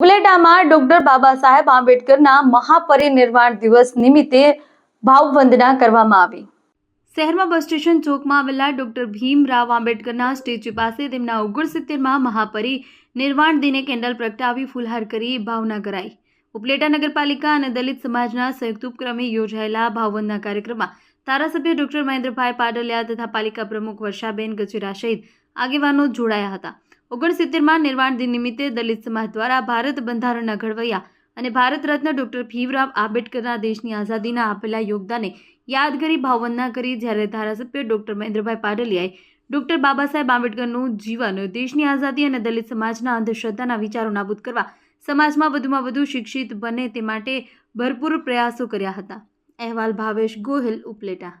ઉપલેટામાં doctor Baba Saheb આંબેડકરના મહાપરિનિર્વાણ દિવસ નિમિત્તે ભાવવંદના કરવામાં આવી. શહેરમાં બસ સ્ટેશન ચોકમાં આવેલા ડોક્ટર ભીમરાવ આંબેડકરના સ્ટેચ્યુ પાસે તેમના ઓગણસિત્તેરમાં મહાપરિ નિર્વાણ દિને કેન્ડલ પ્રગટાવી ફુલહાર કરી ભાવના કરાઈ. ઉપલેટા નગરપાલિકા અને દલિત સમાજના સંયુક્ત ઉપક્રમે યોજાયેલા ભાવવંદના કાર્યક્રમમાં ધારાસભ્ય ડોક્ટર મહેન્દ્રભાઈ પાડલિયા તથા પાલિકા પ્રમુખ વર્ષાબેન ગજેરા સહિત આગેવાનો જોડાયા હતા. ઓગણસિત્તેરમાં નિર્વાણ દિન નિમિત્તે દલિત સમાજ દ્વારા ભારત બંધારણના ઘડવૈયા અને ભારત રત્ન ડૉક્ટર ભીમરાવ આંબેડકરના દેશની આઝાદીના આપેલા યોગદાને યાદ કરી ભાવવંદના કરી જ્યારે ધારાસભ્ય ડૉક્ટર મહેન્દ્રભાઈ પાટલિયાએ ડોક્ટર બાબા સાહેબ આંબેડકરનું જીવન દેશની આઝાદી અને દલિત સમાજના અંધશ્રદ્ધાના વિચારો નાબૂદ કરવા સમાજમાં વધુમાં વધુ શિક્ષિત બને તે માટે ભરપૂર પ્રયાસો કર્યા હતા. અહેવાલ ભાવેશ ગોહિલ ઉપલેટા.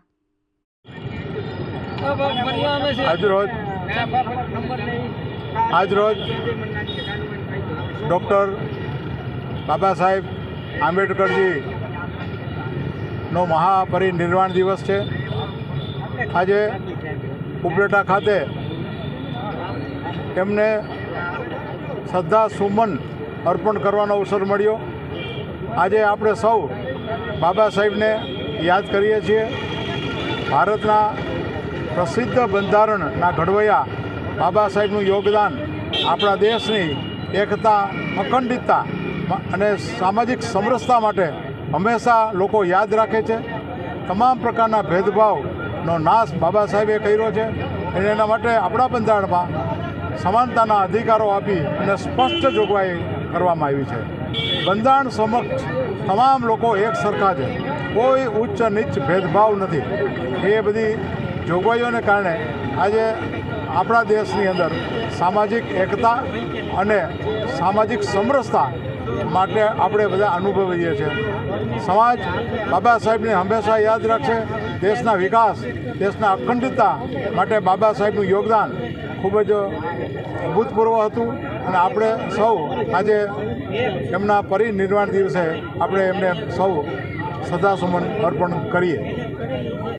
આજરોજ આજરોજ ડૉક્ટર બાબા સાહેબ આંબેડકરજીનો મહાપરિનિર્વાણ દિવસ છે. આજે ઉપલેટા ખાતે એમને શ્રદ્ધા સુમન અર્પણ કરવાનો અવસર મળ્યો. આજે આપણે સૌ બાબા સાહેબને યાદ કરીએ છીએ. ભારતના પ્રસિદ્ધ બંધારણના ઘડવૈયા બાબા સાહેબનું યોગદાન આપણા દેશની એકતા, અખંડિતતા અને સામાજિક સમરસતા માટે હંમેશા લોકો યાદ રાખે છે. તમામ પ્રકારના ભેદભાવનો નાશ બાબા સાહેબે કર્યો છે અને એના માટે આપણા બંધારણમાં સમાનતાના અધિકારો આપી અને સ્પષ્ટ જોગવાઈ કરવામાં આવી છે. બંધારણ સમક્ષ તમામ લોકો એક સરખા છે. કોઈ ઉચ્ચ નીચ ભેદભાવ નથી. એ બધી જોગવાઈઓને કારણે આજે આપણા દેશની અંદર સામાજિક એકતા અને સામાજિક સમરસતા માટે આપણે બધા અનુભવીએ છીએ. સમાજ બાબા સાહેબને હંમેશા યાદ રાખશે, દેશના વિકાસ, દેશના અખંડિતતા માટે બાબા સાહેબનું યોગદાન ખૂબ જ અભૂતપૂર્વ હતું અને આપણે સૌ આજે એમના પરિનિર્વાણ દિવસે આપણે એમને સૌ શ્રદ્ધાસુમન અર્પણ કરીએ.